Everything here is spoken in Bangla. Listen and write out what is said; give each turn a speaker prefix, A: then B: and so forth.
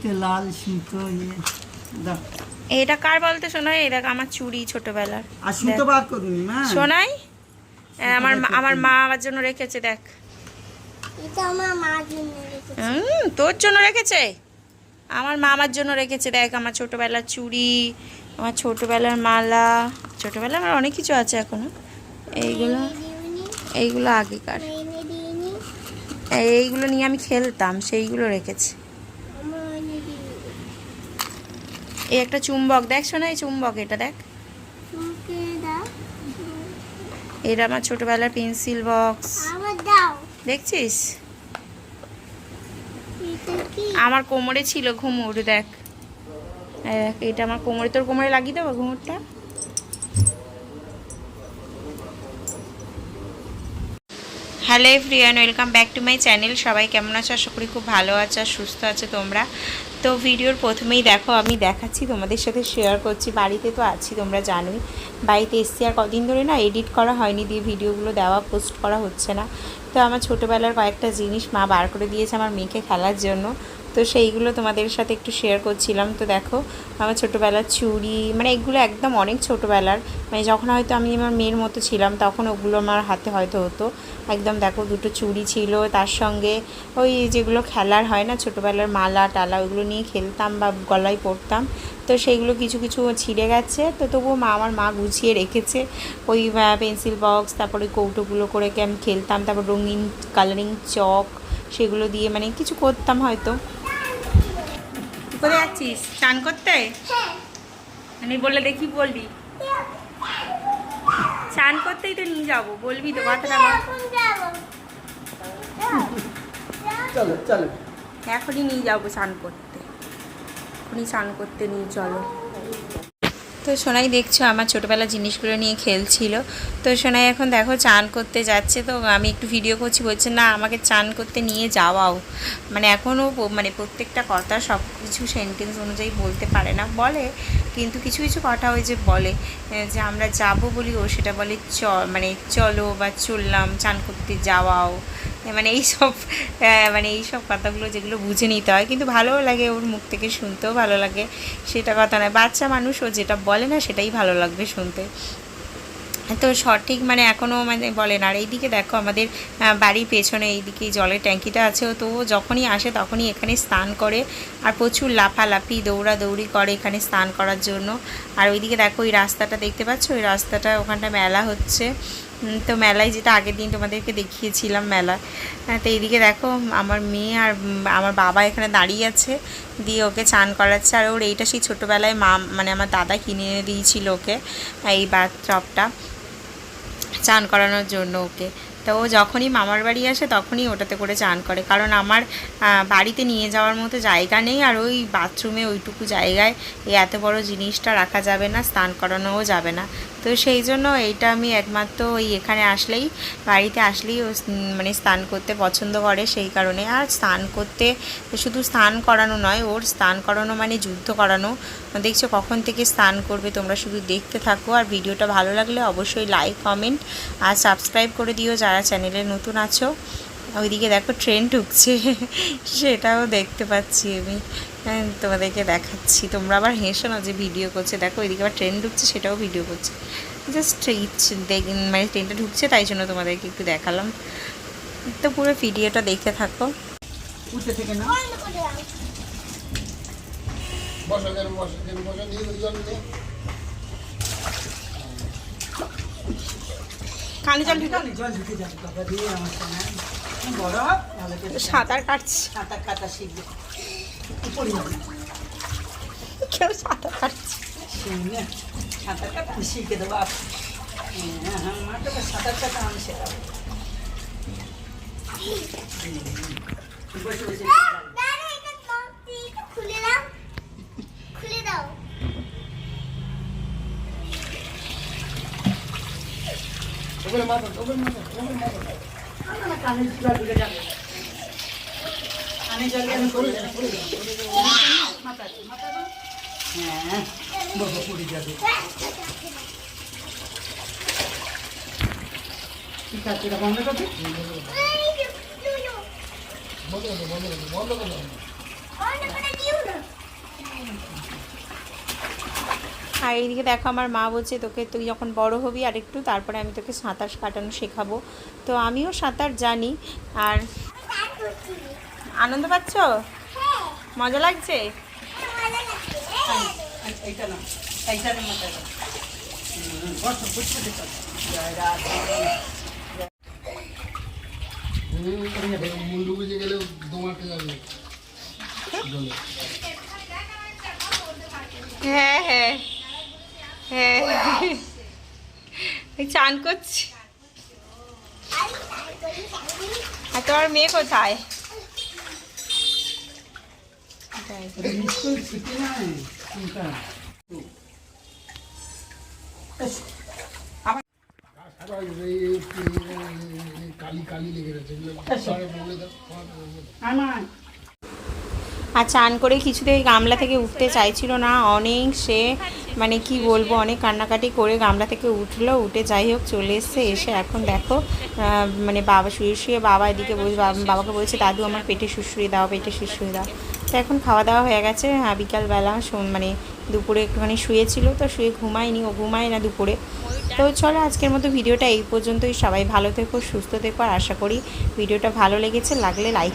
A: সুতো লাল সুতো ইয়ে
B: এটা কার বলতে শোনাই এই দেখ আমার চুড়ি ছোটবেলার।
A: আর সুতো বার করুন মা।
B: শোনাই? আমার মা- আমার মা আমার জন্য রেখেছে দেখ।
C: এটা আমার মার জন্য রেখেছি।
B: হুম তোর জন্য রেখেছে? আমার মা আমার জন্য রেখেছে দেখ আমার ছোটবেলার চুড়ি আমার ছোটবেলার মালা ছোটবেলার আমার অনেক কিছু আছে এখনও। এইগুলো এইগুলো আগেকার। এইগুলো নিয়ে আমি খেলতাম সেইগুলো রেখেছে। এই একটা চুম্বক দেখ শোনা এই চুম্বক এটা দেখ। এটা আমার ছোটবেলার পেন্সিল বক্স। দেখছিস? আমার কোমরে ছিল ঘুমুর দেখ। এটা আমার কোমরে তোর কোমরে লাগিয়ে দেবো ঘুমুরটা? Hello everyone welcome back to my channel. সবাই কেমন আছো? আশা করি খুব ভালো আছো সুস্থ আছো তোমরা। তো ভিডিওর প্রথমেই দেখো, আমি দেখাচ্ছি, তোমাদের সাথে শেয়ার করছি। বাড়িতে তো আছি, তোমরা জানোই। বাড়িতে এসছি আর কদিন ধরে না এডিট করা হয়নি, দিয়ে ভিডিওগুলো দেওয়া পোস্ট করা হচ্ছে না। তো আমার ছোটোবেলার কয়েকটা জিনিস মা বার করে দিয়েছে আমার মেয়েকে খেলার জন্য। তো সেইগুলো তোমাদের সাথে একটু শেয়ার করছিলাম। তো দেখো, আমার ছোটোবেলার চুড়ি মানে এগুলো একদম অনেক ছোটোবেলার। মানে যখন হয়তো আমি আমার মেয়ের মতো ছিলাম, তখন ওগুলো আমার হাতে হয়তো হতো। একদম দেখো, দুটো চুড়ি ছিল, তার সঙ্গে ওই যেগুলো খেলার হয় না, ছোটোবেলার মালা টালা, ওগুলো নিয়ে খেলতাম বা গলায় পরতাম। তো সেইগুলো কিছু কিছু ছিঁড়ে গেছে। তো তবুও মা, আমার মা গুছিয়ে রেখেছে। ওই পেন্সিল বক্স তারপরে কৌটোগুলো করে আমি খেলতাম, তারপর রঙিন কালারিং চক, সেগুলো দিয়ে মানে কিছু করতাম হয়তো। কোথায় যাচ্ছিস চান করতে? আমি বললে দেখি বলবি চান করতেই তো নিয়ে যাব বলবি তো কথাটা
A: চলো চলো।
B: এখনই নিয়ে যাব চান করতে। এখনই চান করতে নিয়ে চলো। তো সোনাই দেখছ আমার ছোটোবেলার জিনিসগুলো নিয়ে খেলছিল। তো সোনাই এখন দেখো চান করতে যাচ্ছে, তো আমি একটু ভিডিও করছি, বলছে না, আমাকে চান করতে নিয়ে যাওয়াও। মানে এখনও মানে প্রত্যেকটা কথা সব কিছু সেন্টেন্স অনুযায়ী বলতে পারে না, বলে, কিন্তু কিছু কিছু কথা ওই যে বলে যে আমরা যাব বলি ও সেটা বলে, চ মানে চলো বা চললাম, চান করতে যাওয়াও। মানে এইসব মানে এইসব কথাগুলো যেগুলো বুঝে নিতে হয়। কিন্তু ভালোও লাগে ওর মুখ থেকে শুনতেও ভালো লাগে। সেটা কথা নয়। বাচ্চা মানুষ ও যেটা বলে না, সেটাই ভালো লাগবে শুনতে। তো সঠিক মানে এখনও মানে বলে না। আর এইদিকে দেখো আমাদের বাড়ির পেছনে এইদিকে এই জলের ট্যাঙ্কিটা আছে। তো ও যখনই আসে তখনই এখানে স্নান করে আর প্রচুর লাফালাফি, দৌড়াদৌড়ি করে এখানে স্নান করার জন্য। আর ওইদিকে দেখো ওই রাস্তাটা, দেখতে পাচ্ছ? ওই রাস্তাটা, ওখানটা মেলা হচ্ছে। তো মেলায় যেটা আগের দিন তোমাদেরকে দেখিয়েছিলাম মেলা তো এইদিকে দেখো আমার মেয়ে আর আমার বাবা এখানে দাঁড়িয়ে আছে, দিয়ে ওকে চান করাচ্ছে, আর ওর এইটা সেই ছোটোবেলায় মা মানে আমার দাদা কিনে দিয়েছিল ওকে, এই বাথটপটা চান করানোর জন্য ওকে, তো ও যখনই মামার বাড়ি আসে তখনই ওটাতে করে চান করে, কারণ আমার বাড়িতে নিয়ে যাওয়ার মতো জায়গা নেই, আর ওই বাথরুমে ওইটুকু জায়গায় এই এত বড় জিনিসটা রাখা যাবে না, স্নান করানোও যাবে না তো সেই জন্য এইটা আমি একমাত্র ওই এখানে আসলেই, বাড়িতে আসলেই মানে স্নান করতে পছন্দ করে সেই কারণে। আর স্নান করতে শুধু স্নান করানো নয়, ওর স্নান করানো মানে যুদ্ধ করানো। দেখছ কখন থেকে স্নান করবে তোমরা শুধু দেখতে থাকো। আর ভিডিওটা ভালো লাগলে অবশ্যই লাইক কমেন্ট আর সাবস্ক্রাইব করে দিও যারা চ্যানেলে নতুন আছো। ওইদিকে দেখো ট্রেন ঢুকছে সেটাও দেখতে পাচ্ছি আমি। হ্যাঁ, তোমাদেরকে দেখাচ্ছি। তোমরা আবার হেসো না যে ভিডিও করছে। দেখো ওইদিকে আবার ট্রেন ঢুকছে সেটাও ভিডিও করছে। জাস্ট ইচ্ছে দেখ মানে ট্রেনটা ঢুকছে তাই জন্য তোমাদেরকে একটু দেখালাম। তো পুরো ভিডিওটা দেখতে থাকো।
A: উঠে থেকে না
C: বন্ধ করে দাও
D: বসো কেন বসো কেন বসো নিয়ে জল নিয়ে।
B: কানে জল ঢুকে
A: জল ঢুকে যাবে বাবা দিয়ে আমার বড়। হোক,
B: সাঁতার কাটছে।
A: সাঁতার কাটা শিখবে।
B: কেউ সাঁতার কাটছে।
A: শুনে সাঁতার কাটা আমি শিখে দেবো। আপ- হ্যাঁ সাঁতার কাটা আমি শেখাবো। বসে বসে।
C: খুলে দাও খুলে দাও
D: ওখানে মাথা ওখানে মাথা ওখানে মাথা
A: হ্যাঁ বাবা পড়ে যাবে ঠিক আছে এটা বন্ধ করবে
D: বন্ধ করো বন্ধ করো বন্ধ করো
B: আর এইদিকে দেখো আমার মা বলছে, তোকে তুই যখন বড় হবি আর একটু তারপরে আমি তোকে সাঁতার কাটানো শেখাবো। তো আমিও সাঁতার জানি। আর আনন্দ পাচ্ছ? মজা লাগছে? হ্যাঁ হ্যাঁ। হ্যাঁ। চান করছি। আর তোমার মেয়ে কোথায়? আর চান করে কিছুতেই গামলা থেকে উঠতে চাইছিল না। অনেক সে মানে কি বলব, অনেক কান্নাকাটি করে গামলা থেকে উঠল, উঠে যাই হোক চলে এসছে, এসে এখন দেখো মানে বাবা শুয়ে শুয়ে বাবা এদিকে বলছে বাবা- বাবাকে বলছে, দাদু, আমার পেটে শুশুড়ি দাও, পেটে শুশুড়ি দাও। তো এখন খাওয়া দাওয়া হয়ে গেছে হ্যাঁ বিকালবেলা মানে দুপুরে একটুখানি শুয়েছিল, তো শুয়ে ঘুমায়নি, ও ঘুমায় না দুপুরে। তো চলো আজকের মতো ভিডিওটা এই পর্যন্তই, সবাই ভালো থেকো, সুস্থ থেকো, আর আশা করি ভিডিওটা ভালো লেগেছে, লাগলে লাইক